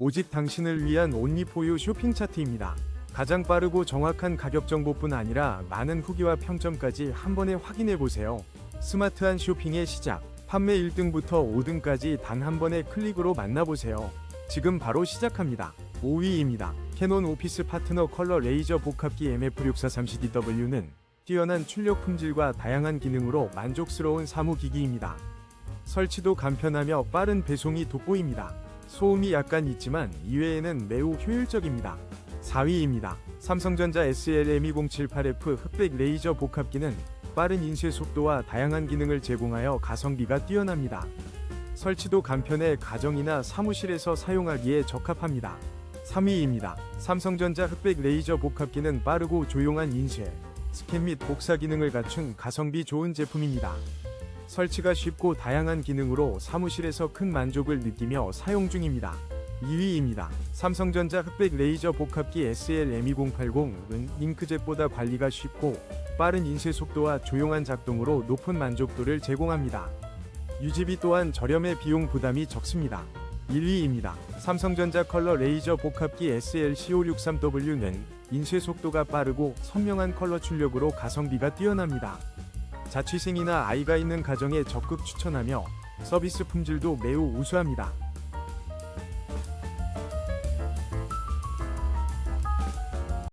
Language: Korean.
오직 당신을 위한 온리포유 쇼핑 차트입니다. 가장 빠르고 정확한 가격 정보뿐 아니라 많은 후기와 평점까지 한 번에 확인해 보세요. 스마트한 쇼핑의 시작. 판매 1등부터 5등까지 단 한 번의 클릭으로 만나보세요. 지금 바로 시작합니다. 5위입니다. 캐논 오피스 파트너 컬러 레이저 복합기 MF6430DW는 뛰어난 출력 품질과 다양한 기능으로 만족스러운 사무기기입니다. 설치도 간편하며 빠른 배송이 돋보입니다. 소음이 약간 있지만 이외에는 매우 효율적입니다. 4위입니다. 삼성전자 SL M2078F 흑백 레이저 복합기는 빠른 인쇄 속도와 다양한 기능을 제공하여 가성비가 뛰어납니다. 설치도 간편해 가정이나 사무실에서 사용하기에 적합합니다. 3위입니다. 삼성전자 흑백 레이저 복합기는 빠르고 조용한 인쇄, 스캔 및 복사 기능을 갖춘 가성비 좋은 제품입니다. 설치가 쉽고 다양한 기능으로 사무실에서 큰 만족을 느끼며 사용 중입니다. 2위입니다. 삼성전자 흑백 레이저 복합기 SL M2080은 잉크젯보다 관리가 쉽고 빠른 인쇄 속도와 조용한 작동으로 높은 만족도를 제공합니다. 유지비 또한 저렴해 비용 부담이 적습니다. 1위입니다. 삼성전자 컬러 레이저 복합기 SL C563W는 인쇄 속도가 빠르고 선명한 컬러 출력으로 가성비가 뛰어납니다. 자취생이나 아이가 있는 가정에 적극 추천하며 서비스 품질도 매우 우수합니다.